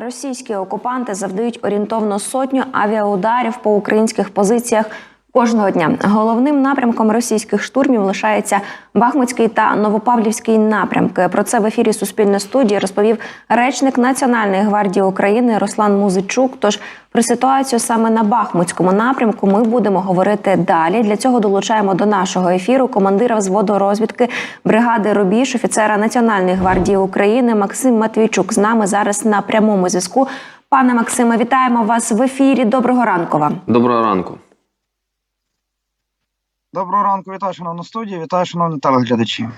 Російські окупанти завдають орієнтовно сотню авіаударів по українських позиціях кожного дня. Головним напрямком російських штурмів лишається Бахмутський та Новопавлівський напрямки. Про це в ефірі Суспільне студії розповів речник Національної гвардії України Руслан Музичук. Тож про ситуацію саме на Бахмутському напрямку ми будемо говорити далі. Для цього долучаємо до нашого ефіру командира взводу розвідки бригади Рубіж, офіцера Національної гвардії України Максим Матвійчук. З нами зараз на прямому зв'язку. Пане Максиме, вітаємо вас в ефірі. Доброго ранку вам. Доброго ранку. Доброго ранку, вітаю шановну студію, вітаю шановні телеглядачі.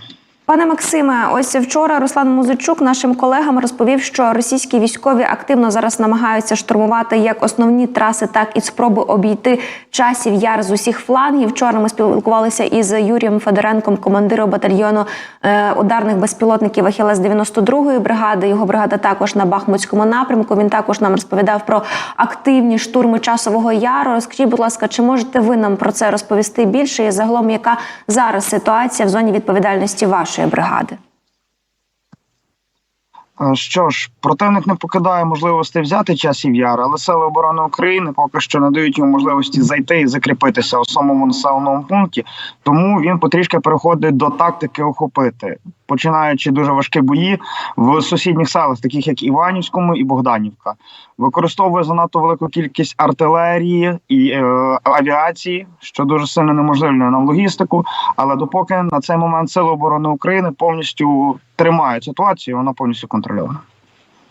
Пане Максиме, ось вчора Руслан Музичук нашим колегам розповів, що російські військові активно зараз намагаються штурмувати як основні траси, так і спроби обійти часів яр з усіх флангів. Вчора ми спілкувалися із Юрієм Федоренком, командиром батальйону е, ударних безпілотників Ахілес 92-ї бригади. Його бригада також на Бахмутському напрямку. Він також нам розповідав про активні штурми часового яру. Розкажіть, будь ласка, чи можете ви нам про це розповісти більше? І загалом, яка зараз ситуація в зоні відповідальності вашої бригади? Е, Що ж, противник не покидає можливості взяти часів яр, але сили оборони України поки що не дають йому можливості зайти і закріпитися у самому населеному пункті. Тому він потрішки переходить до тактики охопити, починаючи дуже важкі бої в сусідніх селах, таких як Іванівському і Богданівка. Використовує занадто велику кількість артилерії і е, авіації, що дуже сильно неможливо нам логістику. Але допоки на цей момент сили оборони України повністю тримають ситуацію, вона повністю контрольована.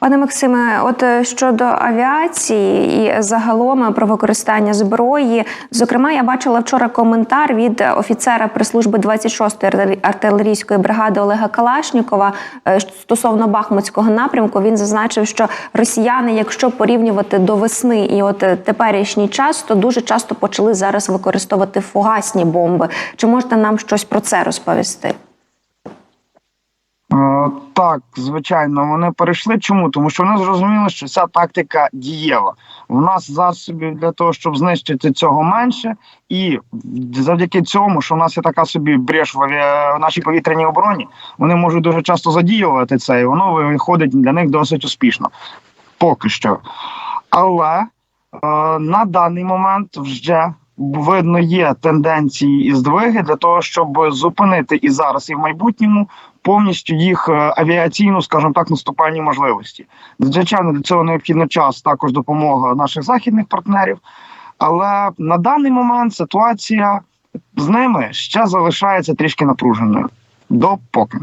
Пане Максиме, от е, щодо авіації і загалом про використання зброї, зокрема, я бачила вчора коментар від офіцера прес-служби 26-ї артилерійської бригади Олега Калашнікова е, стосовно Бахмутського напрямку. Він зазначив, що росіяни, якщо порівнювати до весни і от е, теперішній час, то дуже часто почали зараз використовувати фугасні бомби. Чи можете нам щось про це розповісти? Так, звичайно, вони перейшли. Чому? Тому що вони зрозуміли, що ця тактика дієва. У нас засобів для того, щоб знищити цього менше, і завдяки цьому, що в нас є така собі бреш в, авіа... в нашій повітряній обороні, вони можуть дуже часто задіювати це, і воно виходить для них досить успішно. Поки що. Але е, на даний момент вже видно є тенденції і здвиги для того, щоб зупинити і зараз, і в майбутньому повністю їх е, авіаційну, скажімо так, наступальні можливості. Звичайно, для цього необхідно час, також допомога наших західних партнерів. Але на даний момент ситуація з ними ще залишається трішки напруженою. Допоки.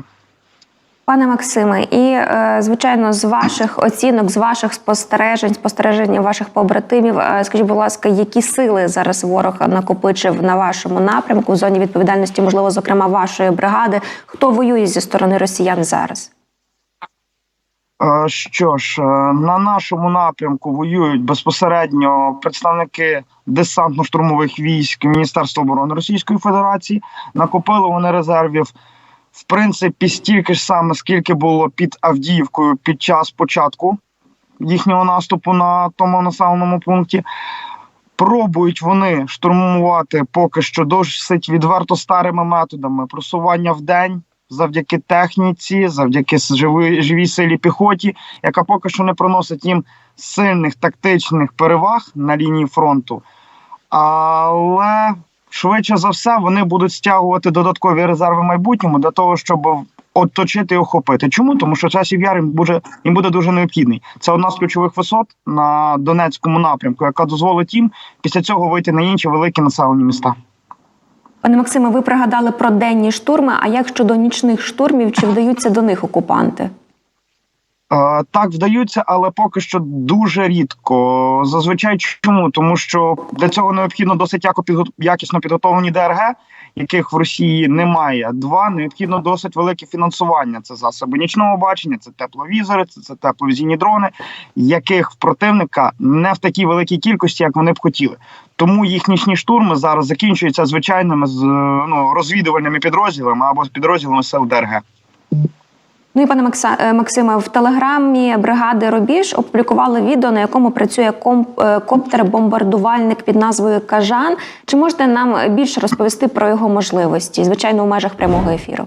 Пане Максиме, і е, звичайно, з ваших оцінок, з ваших спостережень, спостережень ваших побратимів, е, скажіть, будь ласка, які сили зараз ворог накопичив на вашому напрямку в зоні відповідальності, можливо, зокрема вашої бригади? Хто воює зі сторони росіян зараз? Е, Що ж, на нашому напрямку воюють безпосередньо представники десантно-штурмових військ Міністерства оборони Російської Федерації. Накопили вони резервів в принципі стільки ж саме, скільки було під Авдіївкою під час початку їхнього наступу на тому населеному пункті. Пробують вони штурмувати поки що досить відверто старими методами просування в день завдяки техніці, завдяки живій, живій силі піхоті, яка поки що не приносить їм сильних тактичних переваг на лінії фронту. Але швидше за все вони будуть стягувати додаткові резерви в майбутньому для того, щоб оточити і охопити. Чому? Тому що часів яр їм буде, їм буде дуже необхідний. Це одна з ключових висот на Донецькому напрямку, яка дозволить їм після цього вийти на інші великі населені міста. Пане Максиме, ви пригадали про денні штурми. А як щодо нічних штурмів, чи вдаються до них окупанти? Е, Так, вдаються, але поки що дуже рідко. Зазвичай чому? Тому що для цього необхідно досить яко якісно підготовлені ДРГ, яких в Росії немає. Два необхідно досить велике фінансування. Це засоби нічного бачення, це тепловізори, це, це тепловізійні дрони, яких в противника не в такій великій кількості, як вони б хотіли. Тому їх штурми зараз закінчуються звичайними з, е, ну, розвідувальними підрозділами або підрозділами сил ДРГ. Ну і пане е, Максиме, в телеграмі бригади Рубіж опублікували відео, на якому працює е, коптер-бомбардувальник під назвою Кажан. Чи можете нам більше розповісти про його можливості? Звичайно, у межах прямого ефіру.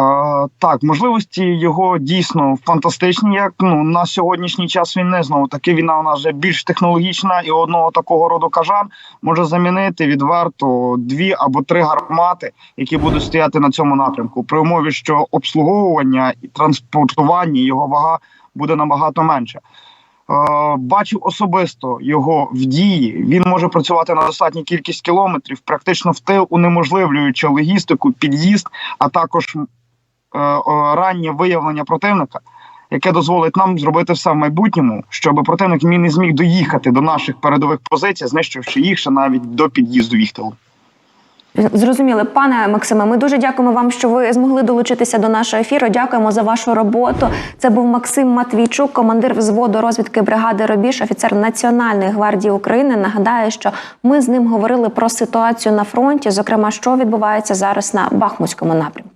Е, так, можливості його дійсно фантастичні. Як ну на сьогоднішній час війни знову таки війна у нас вже більш технологічна, і одного такого роду кажан може замінити відверто дві або три гармати, які будуть стояти на цьому напрямку, при умові, що обслуговування і транспортування його вага буде набагато менше. Е, Бачив особисто його в дії. Він може працювати на достатній кількість кілометрів, практично в тил, унеможливлюючи логістику, під'їзд, а також раннє виявлення противника, яке дозволить нам зробити все в майбутньому, щоб противник не зміг доїхати до наших передових позицій, знищивши їх ще навіть до під'їзду їх тилу. Зрозуміли, пане Максиме. Ми дуже дякуємо вам, що ви змогли долучитися до нашого ефіру. Дякуємо за вашу роботу. Це був Максим Матвійчук, командир взводу розвідки бригади Робіж, офіцер Національної гвардії України. Нагадаю, що ми з ним говорили про ситуацію на фронті, зокрема, що відбувається зараз на Бахмутському напрямку.